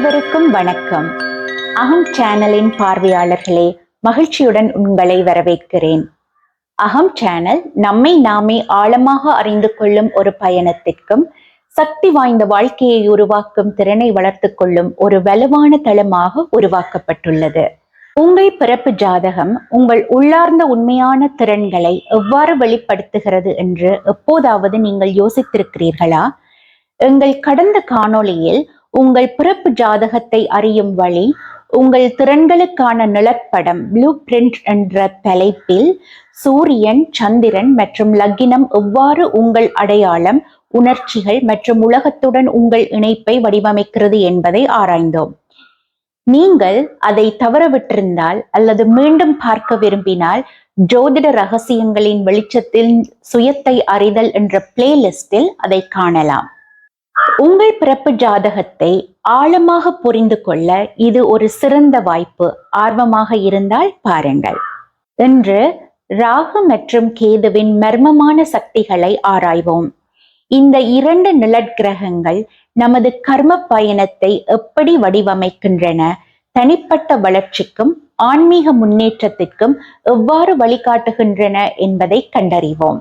அனைவருக்கும் வணக்கம். அகம் சேனலின் பார்வையாளர்களே மகிழ்ச்சியுடன் உங்களை வரவேற்கிறேன். அகம் சேனல் நம்மை நாமே ஆழமாக அறிந்து கொள்ளும் ஒரு பயணத்திற்கும் சக்தி வாய்ந்த வாழ்க்கையை உருவாக்கும் திறனை வளர்த்துக் கொள்ளும் ஒரு வலுவான தளமாக உருவாக்கப்பட்டுள்ளது. உங்கள் பிறப்பு ஜாதகம் உங்கள் உள்ளார்ந்த உண்மையான திறன்களை எவ்வாறு வெளிப்படுத்துகிறது என்று எப்போதாவது நீங்கள் யோசித்திருக்கிறீர்களா? எங்கள் கடந்த காணொளியில் உங்கள் பிறப்பு ஜாதகத்தை அறியும் வழி உங்கள் திறன்களுக்கான நிலப்படம் ப்ளூ பிரிண்ட் என்ற தலைப்பில் சூரியன் சந்திரன் மற்றும் லக்கினம் எவ்வாறு உங்கள் அடையாளம் உணர்ச்சிகள் மற்றும் உலகத்துடன் உங்கள் இணைப்பை வடிவமைக்கிறது என்பதை ஆராய்ந்தோம். நீங்கள் அதை தவறவிட்டிருந்தால் அல்லது மீண்டும் பார்க்க விரும்பினால் ஜோதிட ரகசியங்களின் வெளிச்சத்தில் சுயத்தை அறிதல் என்ற பிளேலிஸ்டில் அதை காணலாம். உங்கள் பிறப்பு ஜாதகத்தை ஆழமாக புரிந்து கொள்ள இது ஒரு சிறந்த வாய்ப்பு. ஆர்வமாக இருந்தால் பாருங்கள். இன்று ராகு மற்றும் கேதுவின் மர்மமான சக்திகளை ஆராய்வோம். இந்த இரண்டு நிழற்கிரகங்கள் நமது கர்ம பயணத்தை எப்படி வடிவமைக்கின்றன? தனிப்பட்ட வளர்ச்சிக்கும் ஆன்மீக முன்னேற்றத்திற்கும் எவ்வாறு வழிகாட்டுகின்றன என்பதை கண்டறிவோம்.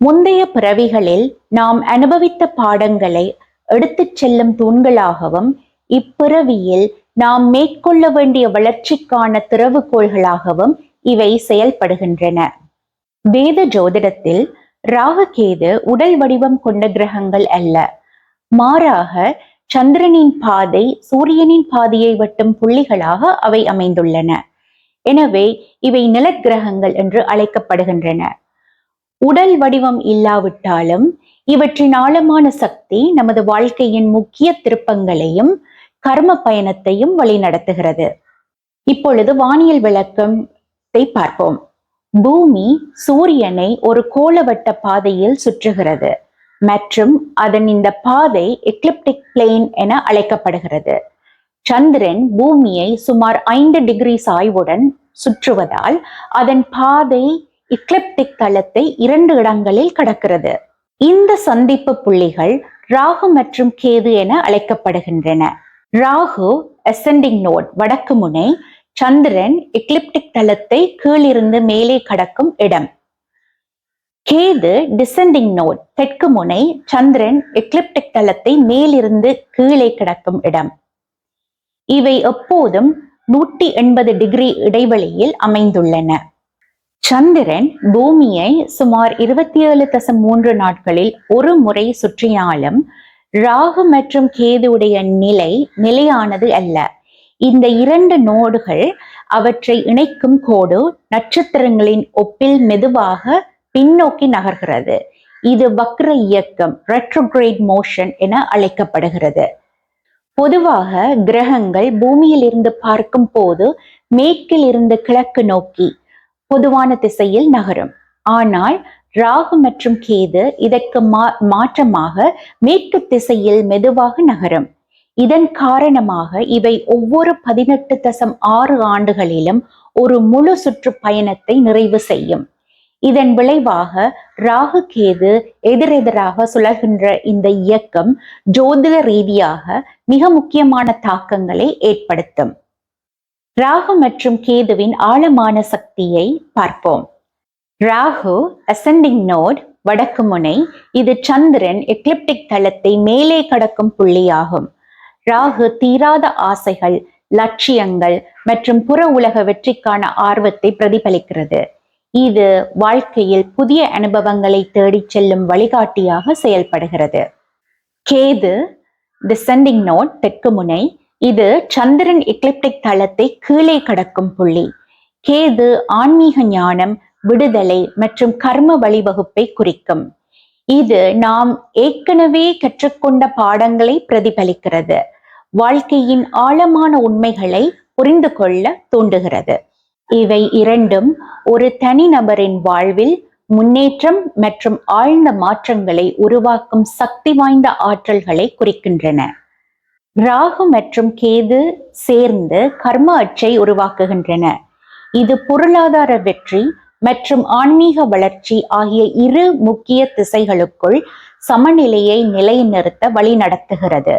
முந்தைய பிறவிகளில் நாம் அனுபவித்த பாடங்களை எடுத்துச் செல்லும் தூண்களாகவும் இப்பிறவியில் நாம் மேற்கொள்ள வேண்டிய வளர்ச்சிக்கான திறவுகோள்களாகவும் இவை செயல்படுகின்றன. வேத ஜோதிடத்தில் ராககேது உடல் வடிவம் கொண்ட கிரகங்கள் அல்ல. மாறாக சந்திரனின் பாதை சூரியனின் பாதையை வெட்டும் புள்ளிகளாக அவை அமைந்துள்ளன. எனவே இவை நிலக்கிரகங்கள் என்று அழைக்கப்படுகின்றன. உடல் வடிவம் இல்லாவிட்டாலும் இவற்றின் ஆழமான சக்தி நமது வாழ்க்கையின் முக்கிய திருப்பங்களையும் கர்ம பயணத்தையும் வழிநடத்துகிறது. இப்பொழுது வானியல் விளக்கத்தை பார்ப்போம். பூமி சூரியனை ஒரு கோளவட்ட பாதையில் சுற்றுகிறது மற்றும் அதன் இந்த பாதை எக்லிப்டிக் பிளேன் என அழைக்கப்படுகிறது. சந்திரன் பூமியை சுமார் ஐந்து டிகிரி சாய்வுடன் சுற்றுவதால் அதன் பாதை இக்லிப்டிக் தளத்தை இரண்டு இடங்களில் கடக்கிறது. இந்த சந்திப்பு புள்ளிகள் ராகு மற்றும் கேது என அழைக்கப்படுகின்றன. ராகு அசெண்டிங் நோட் வடக்கு முனை சந்திரன் எக்லிப்டிக் தளத்தை கீழிருந்து மேலே கடக்கும் இடம். கேது டிசெண்டிங் நோட் தெற்கு முனை சந்திரன் எக்லிப்டிக் தளத்தை மேலிருந்து கீழே கிடக்கும் இடம். இவை எப்போதும் நூற்றி எண்பது டிகிரி இடைவெளியில் அமைந்துள்ளன. சந்திரன் பூமியை சுமார் இருபத்தி ஏழு தசம் மூன்று நாட்களில் ஒரு முறை சுற்றினாலும் ராகு மற்றும் கேதுவுடைய நிலை நிலையானது அல்ல. இந்த இரண்டு நோடுகள் அவற்றை இணைக்கும் கோடு நட்சத்திரங்களின் ஒப்பில் மெதுவாக பின்னோக்கி நகர்கிறது. இது வக்ர இயக்கம் ரெட்ரோகிரேட் மோஷன் என அழைக்கப்படுகிறது. பொதுவாக கிரகங்கள் பூமியில் இருந்து பார்க்கும் போது மேற்கில் இருந்து கிழக்கு நோக்கி பொதுவான திசையில் நகரும். ஆனால் ராகு மற்றும் கேது இதற்கு மா மாற்றமாக மேற்கு திசையில் மெதுவாக நகரும். இதன் காரணமாக இவை ஒவ்வொரு பதினெட்டு தசம் ஆறு ஆண்டுகளிலும் ஒரு முழு சுற்று பயணத்தை நிறைவு செய்யும். இதன் விளைவாக ராகு கேது எதிரெதிராக சுழல்கின்ற இந்த இயக்கம் ஜோதிட ரீதியாக மிக முக்கியமான தாக்கங்களை ஏற்படுத்தும். ராகு மற்றும் கேதுவின் ஆழமான சக்தியை பார்ப்போம். ராகு அசெண்டிங் நோட் வடக்கு முனை இது சந்திரன் எக்லிப்டிக் தளத்தை மேலே கடக்கும் புள்ளியாகும். ராகு தீராத ஆசைகள் லட்சியங்கள் மற்றும் புற உலக வெற்றிக்கான ஆர்வத்தை பிரதிபலிக்கிறது. இது வாழ்க்கையில் புதிய அனுபவங்களை தேடிச் செல்லும் வழிகாட்டியாக செயல்படுகிறது. கேது டிசெண்டிங் நோட் தெற்கு முனை இது சந்திரன் எக்லிப்டிக் தளத்தை கீழே கடக்கும் புள்ளி. கேது ஆன்மீக ஞானம் விடுதலை மற்றும் கர்ம வழிவகுப்பை குறிக்கும். இது நாம் ஏற்கனவே கற்றுக்கொண்ட பாடங்களை பிரதிபலிக்கிறது. வாழ்க்கையின் ஆழமான உண்மைகளை புரிந்து கொள்ள தூண்டுகிறது. இவை இரண்டும் ஒரு தனிநபரின் வாழ்வில் முன்னேற்றம் மற்றும் ஆழ்ந்த மாற்றங்களை உருவாக்கும் சக்தி வாய்ந்த ஆற்றல்களை குறிக்கின்றன. ராகு மற்றும் கேது சேர்ந்து கர்ம அச்சை உருவாக்குகின்றன. இது பொருளாதார வெற்றி மற்றும் ஆன்மீக வளர்ச்சி ஆகிய இரு முக்கிய திசைகளுக்குள் சமநிலையை நிலைநிறுத்த வழிநடத்துகிறது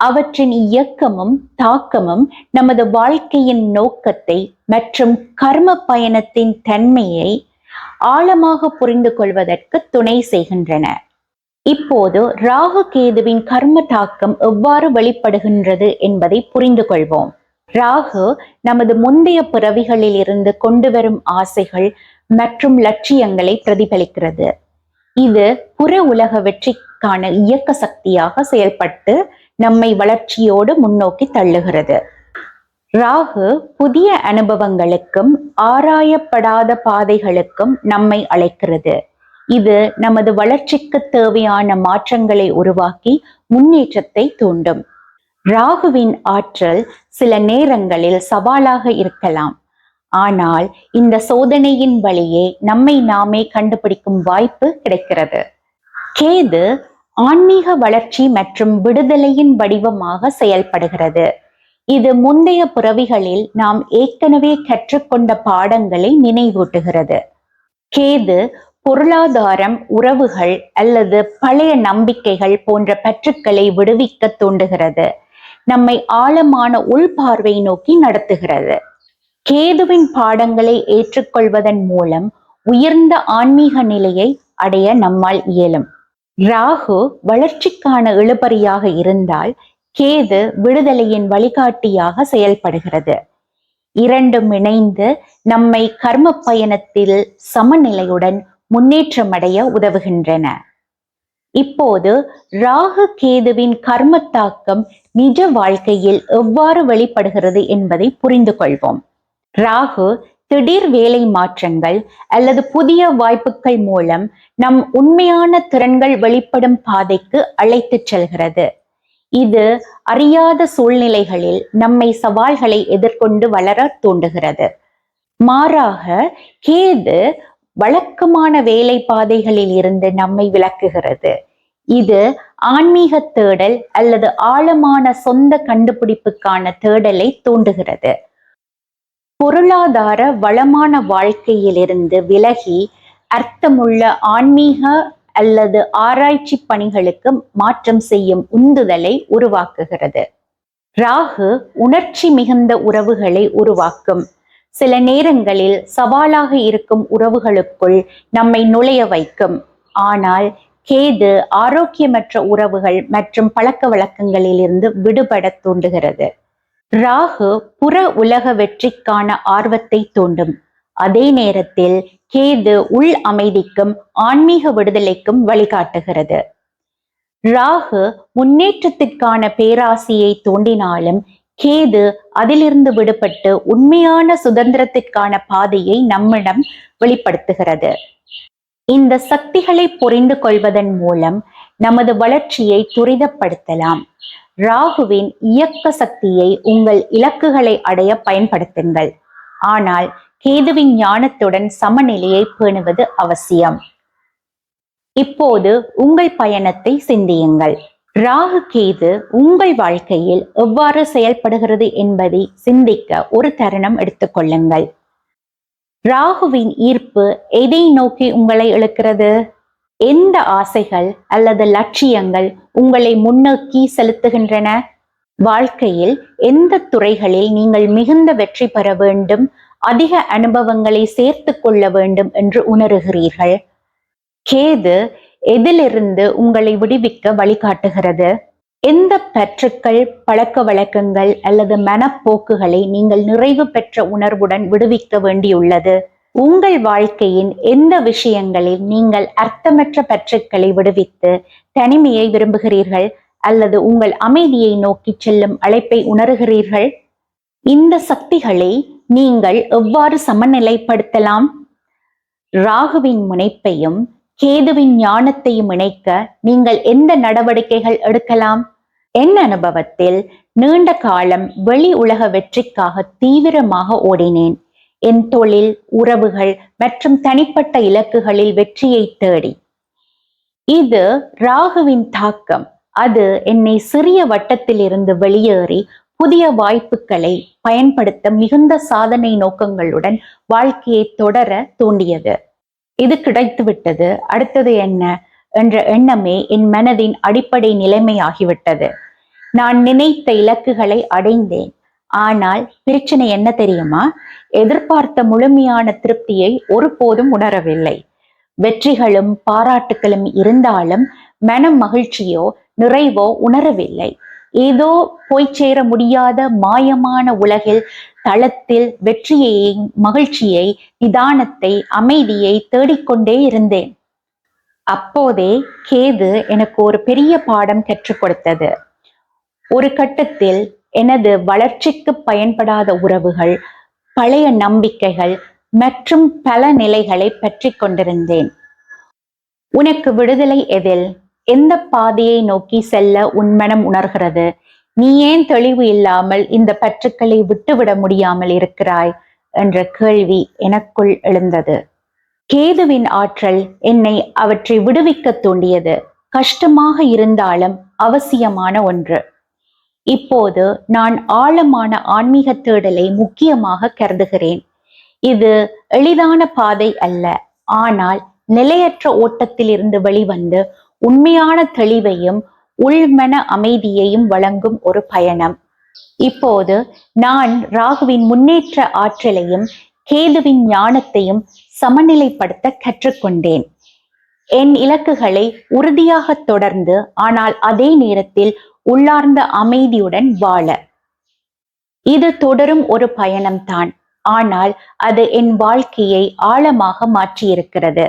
அவற்றின் இயக்கமும் தாக்கமும் நமது வாழ்க்கையின் நோக்கத்தை மற்றும் கர்ம பயணத்தின் தன்மையை ஆழமாக புரிந்து கொள்வதற்கு துணை செய்கின்றன. இப்போது ராகு கேதுவின் கர்ம தாக்கம் எவ்வாறு வெளிப்படுகின்றது என்பதை புரிந்து கொள்வோம். ராகு நமது முந்தைய பிறவிகளில் இருந்து கொண்டு வரும் ஆசைகள் மற்றும் லட்சியங்களை பிரதிபலிக்கிறது. இது புற உலக வெற்றிக்கான இயக்க சக்தியாக செயல்பட்டு நம்மை வளர்ச்சியோடு முன்னோக்கி தள்ளுகிறது. ராகு புதிய அனுபவங்களுக்கும் ஆராயப்படாத பாதைகளுக்கும் நம்மை அழைக்கிறது. இது நமது வளர்ச்சிக்கு தேவையான மாற்றங்களை உருவாக்கி முன்னேற்றத்தை தூண்டும். ராகுவின் ஆற்றல் சில நேரங்களில் சவாலாக இருக்கலாம். ஆனால் இந்த சோதனையின் வழியே நம்மை நாமே கண்டுபிடிக்கும் வாய்ப்பு கிடைக்கிறது. கேது ஆன்மீக வளர்ச்சி மற்றும் விடுதலையின் வடிவமாக செயல்படுகிறது. இது முந்தைய பிறவிகளில் நாம் ஏற்கனவே கற்றுக்கொண்ட பாடங்களை நினைவூட்டுகிறது. கேது பொருளாதாரம் உறவுகள் அல்லது பழைய நம்பிக்கைகள் போன்ற பற்றுக்களை விடுவிக்க தூண்டுகிறது. நம்மை ஆழமான உள்பார்வை நோக்கி நடத்துகிறது. கேதுவின் பாடங்களை ஏற்றுக்கொள்வதன் மூலம் உயர்ந்த ஆன்மீக நிலையை அடைய நம்மால் இயலும். ராகு வளர்ச்சிக்கான இழுபறியாக இருந்தால் கேது விடுதலையின் வழிகாட்டியாக செயல்படுகிறது. இரண்டும் இணைந்து நம்மை கர்ம பயணத்தில் சமநிலையுடன் முன்னேற்றமடைய உதவுகின்றன. இப்போது ராகு கேதுவின் கர்ம தாக்கம் நிஜ வாழ்க்கையில் எவ்வாறு வெளிப்படுகிறது என்பதை புரிந்து கொள்வோம். ராகு திடீர் வேலை மாற்றங்கள் அல்லது புதிய வாய்ப்புகள் மூலம் நம் உண்மையான திறன்கள் வெளிப்படும் பாதைக்கு அழைத்துச் செல்கிறது. இது அறியாத சூழ்நிலைகளில் நம்மை சவால்களை எதிர்கொண்டு வளர தூண்டுகிறது. மாறாக கேது வழக்கமான வேலை பாதைகளில் இருந்து நம்மை விளக்குகிறது. இது ஆன்மீக தேடல் அல்லது ஆழமான சொந்த கண்டுபிடிப்புக்கான தேடலை தூண்டுகிறது. பொருளாதார வளமான வாழ்க்கையிலிருந்து விலகி அர்த்தமுள்ள ஆன்மீக அல்லது ஆராய்ச்சி பணிகளுக்கு மாற்றம் செய்யும் உந்துதலை உருவாக்குகிறது. ராகு உணர்ச்சி மிகுந்த உறவுகளை உருவாக்கும். சில நேரங்களில் சவாலாக இருக்கும் உறவுகளுக்குள் நம்மை நுழைய வைக்கும். ஆனால் கேது ஆரோக்கியமற்ற உறவுகள் மற்றும் பழக்க வழக்கங்களிலிருந்து விடுபட தூண்டுகிறது. ராகு புற உலக வெற்றிக்கான ஆர்வத்தை தூண்டும். அதே நேரத்தில் கேது உள் அமைதிக்கும் ஆன்மீக விடுதலைக்கும் வழிகாட்டுகிறது. ராகு முன்னேற்றத்திற்கான பேராசியை தூண்டினாலும் கேது அதிலிருந்து விடுபட்டு உண்மையான சுதந்திரத்திற்கான பாதையை நம்மிடம் வெளிப்படுத்துகிறது. இந்த சக்திகளை புரிந்து கொள்வதன் மூலம் நமது வளர்ச்சியை துரிதப்படுத்தலாம். ராகுவின் இயக்க சக்தியை உங்கள் இலக்குகளை அடைய பயன்படுத்துங்கள். ஆனால் கேதுவின் ஞானத்துடன் சமநிலையை பேணுவது அவசியம். இப்போது உங்கள் பயணத்தை சிந்தியுங்கள். ராகு கேது உங்கள் வாழ்க்கையில் எவ்வாறு செயல்படுகிறது என்பதை சிந்திக்க ஒரு தருணம் எடுத்துக்கொள்ளுங்கள் ராகுவின் ஈர்ப்பு எதை நோக்கி உங்களை இழுக்கிறது? எந்த ஆசைகள் அல்லது லட்சியங்கள் உங்களை முன்னோக்கி செலுத்துகின்றன? வாழ்க்கையில் எந்த துறைகளில் நீங்கள் மிகுந்த வெற்றி பெற வேண்டும்? அதிக அனுபவங்களை சேர்த்து கொள்ள வேண்டும் என்று உணர்கிறீர்கள்? கேது எதிலிருந்து உங்களை விடுவிக்க வழிகாட்டுகிறது? எந்த பற்றுக்கள் பழக்க வழக்கங்கள் அல்லது மனப்போக்குகளை நீங்கள் நிறைவு பெற்ற உணர்வுடன் விடுவிக்க வேண்டியுள்ளது? உங்கள் வாழ்க்கையின் எந்த விஷயங்களில் நீங்கள் அர்த்தமற்ற பற்றுக்களை விடுவித்து தனிமையை விரும்புகிறீர்கள் அல்லது உங்கள் அமைதியை நோக்கி செல்லும் அழைப்பை உணர்கிறீர்கள்? இந்த சக்திகளை நீங்கள் எவ்வாறு சமநிலைப்படுத்தலாம்? ராகுவின் முனைப்பையும் கேதுவின் ஞானத்தையும் இணைக்க நீங்கள் எந்த நடவடிக்கைகள் எடுக்கலாம்? என் அனுபவத்தில் நீண்ட காலம் வெளி உலக வெற்றிக்காக தீவிரமாக ஓடினேன். என் தொழில் உறவுகள் மற்றும் தனிப்பட்ட இலக்குகளில் வெற்றியை தேடி. இது ராகுவின் தாக்கம். அது என்னை சிறிய வட்டத்தில் இருந்து வெளியேறி புதிய வாய்ப்புகளை பயன்படுத்த மிகுந்த சாதனை நோக்கங்களுடன் வாழ்க்கையை தொடர தூண்டியது. இது கிடைத்து விட்டது அடுத்தது என்ன? என்ற எண்ணமே என் மனதின் அடிப்படை நிலைமையாகிவிட்டது. நான் நினைத்த இலக்குகளை அடைந்தேன். ஆனால் பிரச்சனை என்ன தெரியுமா? எதிர்பார்த்த முழுமையான திருப்தியை ஒருபோதும் உணரவில்லை. வெற்றிகளும் பாராட்டுகளும் இருந்தாலும் மனம் மகிழ்ச்சியோ நிறைவோ உணரவில்லை. ஏதோ போய் சேர முடியாத மாயமான உலகில் தளத்தில் வெற்றியை மகிழ்ச்சியை நிதானத்தை அமைதியை தேடிக்கொண்டே இருந்தேன். அப்போதே கேது எனக்கு ஒரு பெரிய பாடம் கற்றுக் கொடுத்தது. ஒரு கட்டத்தில் எனது வளர்ச்சிக்கு பயன்படாத உறவுகள் பழைய நம்பிக்கைகள் மற்றும் பல நிலைகளை பற்றி கொண்டிருந்தேன். உனக்கு விடுதலை எதில்? எந்த பாதையை நோக்கி செல்ல உன்மனம் உணர்கிறது? நீ ஏன் தெளிவு இல்லாமல் இந்த பற்றுக்களை விட்டுவிட முடியாமல் இருக்கிறாய்? என்ற கேள்வி எனக்குள் எழுந்தது. கேதுவின் ஆற்றல் என்னை அவற்றை விடுவிக்க தூண்டியது. கஷ்டமாக இருந்தாலும் அவசியமான ஒன்று. இப்போது நான் ஆழமான ஆன்மீக தேடலை முக்கியமாக கருதுகிறேன். இது எளிதான பாதை அல்ல. ஆனால் நிலையற்ற ஓட்டத்தில் இருந்து வெளிவந்து உண்மையான தெளிவையும் உள்மன அமைதியையும் வழங்கும் ஒரு பயணம். இப்போது நான் ராகுவின் முன்னேற்ற ஆற்றலையும் கேதுவின் ஞானத்தையும் சமநிலைப்படுத்த கற்றுக்கொண்டேன். என் இலக்குகளை உறுதியாக தொடர்ந்து ஆனால் அதே நேரத்தில் உள்ளார்ந்த அமைதியுடன் வாழ. இது தொடரும் ஒரு பயணம்தான். ஆனால் அது என் வாழ்க்கையை ஆழமாக மாற்றியிருக்கிறது.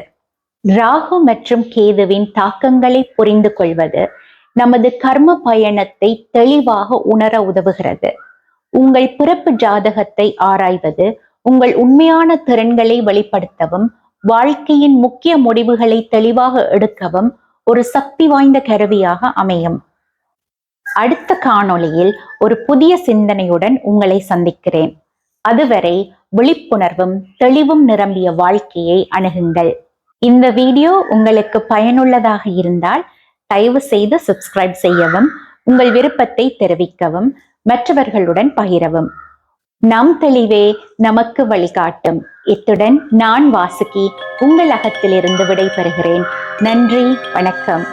ராகு மற்றும் கேதுவின் தாக்கங்களை புரிந்து கொள்வது நமது கர்ம பயணத்தை தெளிவாக உணர உதவுகிறது. உங்கள் பிறப்பு ஜாதகத்தை ஆராய்வது உங்கள் உண்மையான திறன்களை வெளிப்படுத்தவும் வாழ்க்கையின் முக்கிய முடிவுகளை தெளிவாக எடுக்கவும் ஒரு சக்தி வாய்ந்த கருவியாக அமையும். அடுத்த காணொளியில் ஒரு புதிய சிந்தனையுடன் உங்களை சந்திக்கிறேன். அதுவரை விழிப்புணர்வும் தெளிவும் நிரம்பிய வாழ்க்கையை அணுகுங்கள். இந்த வீடியோ உங்களுக்கு பயனுள்ளதாக இருந்தால் தயவு செய்து சப்ஸ்கிரைப் செய்யவும் உங்கள் விருப்பத்தை தெரிவிக்கவும் மற்றவர்களுடன் பகிரவும். நம் தெளிவே நமக்கு வழிகாட்டும். இத்துடன் நான் வாசுகி உங்கள் அகத்திலிருந்து விடைபெறுகிறேன். நன்றி வணக்கம்.